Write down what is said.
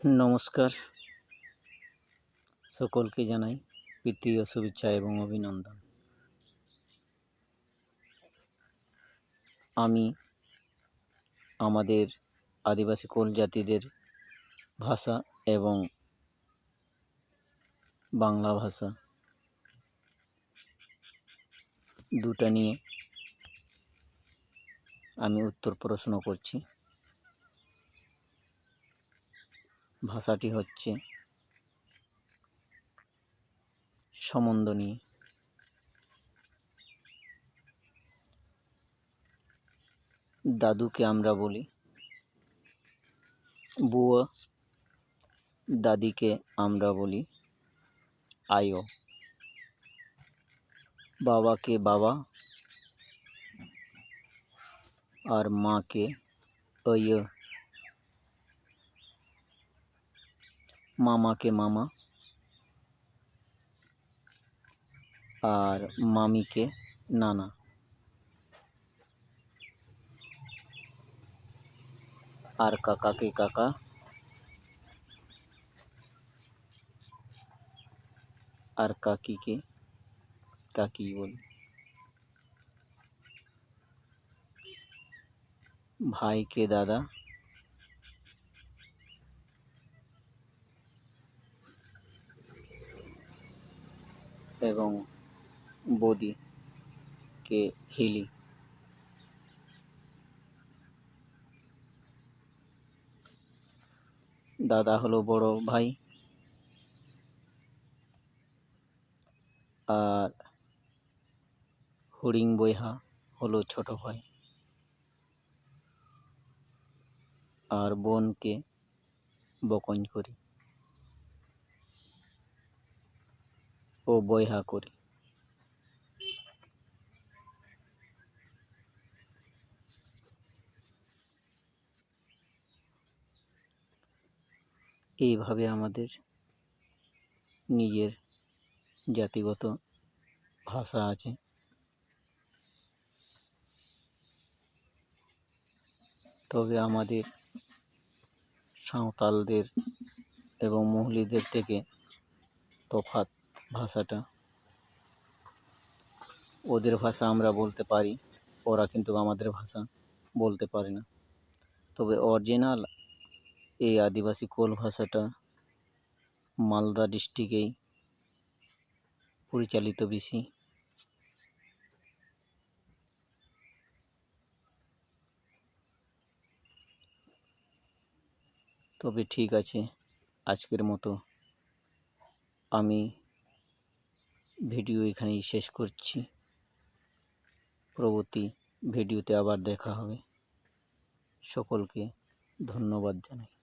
নমস্কার। সকলকে জানাই প্রীতি ও শুভেচ্ছা এবং অভিনন্দন। আমি আমাদের আদিবাসী কোল জাতিদের ভাষা এবং বাংলা ভাষা দুটা নিয়ে আমি উত্তর প্রশ্ন করছি। ভাষাটি হচ্ছে সম্বন্ধ নিয়ে দাদুকে আমরা বলি বুয়া, দাদিকে আমরা বলি আয়ো। বাবাকে বাবা, আর মাকে অয় মামাকে মামা আর মামিকে নানা আর কাকাকে কাকা আর কাকিকে কাকি বলি ভাইকে দাদা এবং বদিকে হিলি দাদা হলো বড় ভাই। আর হরিং বইহা হলো ছোট ভাই। আর বোনকে বকন করি। ও বইহা করি। এইভাবে আমাদের নিজের জাতিগত ভাষা আছে। তবে আমাদের সাঁওতালদের এবং মহলিদের থেকে তফাৎ ভাষাটা। ওদের ভাষা আমরা বলতে পারি, ওরা কিন্তু আমাদের ভাষা বলতে পারে না। তবে অরিজিনাল এই আদিবাসী কোল ভাষাটা মালদা ডিস্ট্রিক্টেই পরিচালিত বেশি। তবে ঠিক আছে, আজকের মতো আমি ভিডিও এখানেই শেষ করছি। পরবর্তী ভিডিওতে আবার দেখা হবে। সকলকে ধন্যবাদ জানাই।